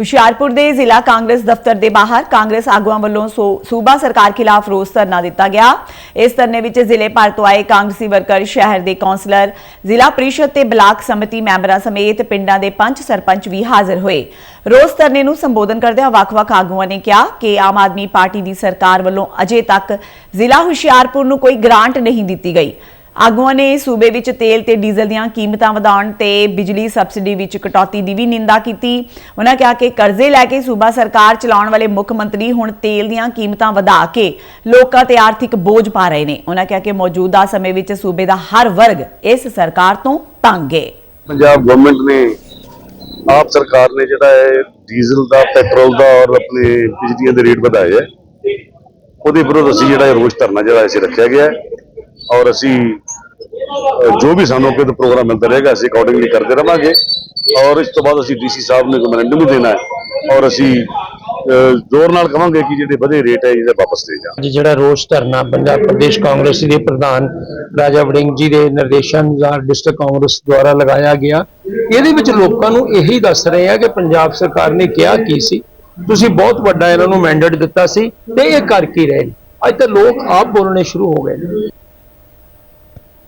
ਹੁਸ਼ਿਆਰਪੁਰ ਦੇ ਜ਼ਿਲ੍ਹਾ ਕਾਂਗਰਸ ਦਫ਼ਤਰ ਦੇ ਬਾਹਰ ਕਾਂਗਰਸ ਆਗੂਆਂ ਵੱਲੋਂ ਸੋ- ਸੂਬਾ ਸਰਕਾਰ ਖਿਲਾਫ ਰੋਸ ਧਰਨਾ ਦਿੱਤਾ ਗਿਆ। ਇਸ ਧਰਨੇ ਵਿੱਚ ਜ਼ਿਲ੍ਹੇ ਭਰ ਤੋਂ ਆਏ ਕਾਂਗਰਸੀ ਵਰਕਰ, ਸ਼ਹਿਰ ਦੇ ਕੌਂਸਲਰ, ਜ਼ਿਲ੍ਹਾ ਪ੍ਰੀਸ਼ਦ ਤੇ ਬਲਾਕ ਸਮਿਤੀ ਮੈਂਬਰਾਂ ਸਮੇਤ ਪਿੰਡਾਂ ਦੇ ਪੰਚ ਸਰਪੰਚ ਵੀ ਹਾਜ਼ਰ ਹੋਏ। ਰੋਸ ਧਰਨੇ ਨੂੰ ਸੰਬੋਧਨ ਕਰਦਿਆਂ ਵੱਖ-ਵੱਖ ਆਗੂਆਂ ਨੇ ਕਿਹਾ ਕਿ ਆਮ ਆਦਮੀ ਪਾਰਟੀ ਦੀ ਸਰਕਾਰ ਵੱਲੋਂ ਅਜੇ ਤੱਕ ਜ਼ਿਲ੍ਹਾ ਹੁਸ਼ਿਆਰਪੁਰ ਨੂੰ ਕੋਈ ਗ੍ਰਾਂਟ ਨਹੀਂ ਦਿੱਤੀ ਗਈ। ਆਗੂਆਂ ਨੇ ਸੂਬੇ ਵਿੱਚ ਤੇਲ ਤੇ ਡੀਜ਼ਲ ਦੀਆਂ ਕੀਮਤਾਂ ਵਧਾਉਣ ਤੇ ਬਿਜਲੀ ਸਬਸਿਡੀ ਵਿੱਚ ਕਟੌਤੀ ਦੀ ਵੀ ਨਿੰਦਾ ਕੀਤੀ। ਉਹਨਾਂ ਕਿਹਾ ਕਿ ਕਰਜ਼ੇ ਲੈ ਕੇ ਸੂਬਾ ਸਰਕਾਰ ਚਲਾਉਣ ਵਾਲੇ ਮੁੱਖ ਮੰਤਰੀ ਹੁਣ ਤੇਲ ਦੀਆਂ ਕੀਮਤਾਂ ਵਧਾ ਕੇ ਲੋਕਾਂ ਤੇ ਆਰਥਿਕ ਬੋਝ ਪਾ ਰਹੇ ਨੇ। ਉਹਨਾਂ ਕਿਹਾ ਕਿ ਮੌਜੂਦਾ ਸਮੇਂ ਵਿੱਚ ਸੂਬੇ ਦਾ ਹਰ ਵਰਗ ਇਸ ਸਰਕਾਰ ਤੋਂ ਤੰਗ ਹੈ ਪੰਜਾਬ ਗਵਰਨਮੈਂਟ ਨੇ, ਆਪ ਸਰਕਾਰ ਨੇ ਜਿਹੜਾ ਹੈ ਡੀਜ਼ਲ ਦਾ, ਪੈਟਰੋਲ ਦਾ ਔਰ ਆਪਣੇ ਬਿਜਲੀਆਂ ਦੇ ਰੇਟ ਵਧਾਏ ਹੈ ਉਹਦੇ ਵਿਰੁੱਧ ਅਸੀਂ ਜਿਹੜਾ ਰੋਸ ਧਰਨਾ ਜਿਹੜਾ ਅਸੀਂ ਰੱਖਿਆ ਗਿਆ ਔਰ ਅਸੀਂ ਜੋ ਵੀ ਸਾਨੂੰ ਕੋਈ ਪ੍ਰੋਗਰਾਮ ਮਿਲਦਾ ਰਹੇਗਾ, ਅਸੀਂ ਅਕੋਰਡਿੰਗਲੀ ਕਰਦੇ ਰਵਾਂਗੇ। ਔਰ ਇਸ ਤੋਂ ਬਾਅਦ ਅਸੀਂ ਡੀਸੀ ਸਾਹਿਬ ਨੂੰ ਮੈਮੋਰੈਂਡਮ ਵੀ ਦੇਣਾ ਹੈ। ਔਰ ਅਸੀਂ ਜ਼ੋਰ ਨਾਲ ਕਵਾਂਗੇ ਕਿ ਜਿਹੜੇ ਵਧੇ ਰੇਟ ਹੈ, ਇਹਦੇ ਵਾਪਸ ਲਏ ਜਾਣ। ਅੱਜ ਜਿਹੜਾ ਰੋਸ ਧਰਨਾ ਪੰਜਾਬ ਪ੍ਰਦੇਸ਼ ਕਾਂਗਰਸ ਦੇ ਪ੍ਰਧਾਨ ਰਾਜਾ ਵੜਿੰਗ ਜੀ ਦੇ ਨਿਰਦੇਸ਼ਾਂ ਅਨੁਸਾਰ ਡਿਸਟ੍ਰਿਕਟ ਕਾਂਗਰਸ ਦੁਆਰਾ ਲਗਾਇਆ ਗਿਆ, ਇਹਦੇ ਵਿੱਚ ਲੋਕਾਂ ਨੂੰ ਇਹੀ ਦੱਸ ਰਹੇ ਆ ਕਿ ਪੰਜਾਬ ਸਰਕਾਰ ਨੇ ਕਿਹਾ ਕੀ ਸੀ। ਤੁਸੀਂ ਬਹੁਤ ਵੱਡਾ ਇਹਨਾਂ ਨੂੰ ਮੈਂਡੇਟ ਦਿੱਤਾ ਸੀ ਤੇ ਇਹ ਕਰ ਕੀ ਰਹੇ ਨੇ। ਅੱਜ ਤਾਂ ਲੋਕ ਆਪ ਬੋਲਣੇ ਸ਼ੁਰੂ ਹੋ ਗਏ ਨੇ।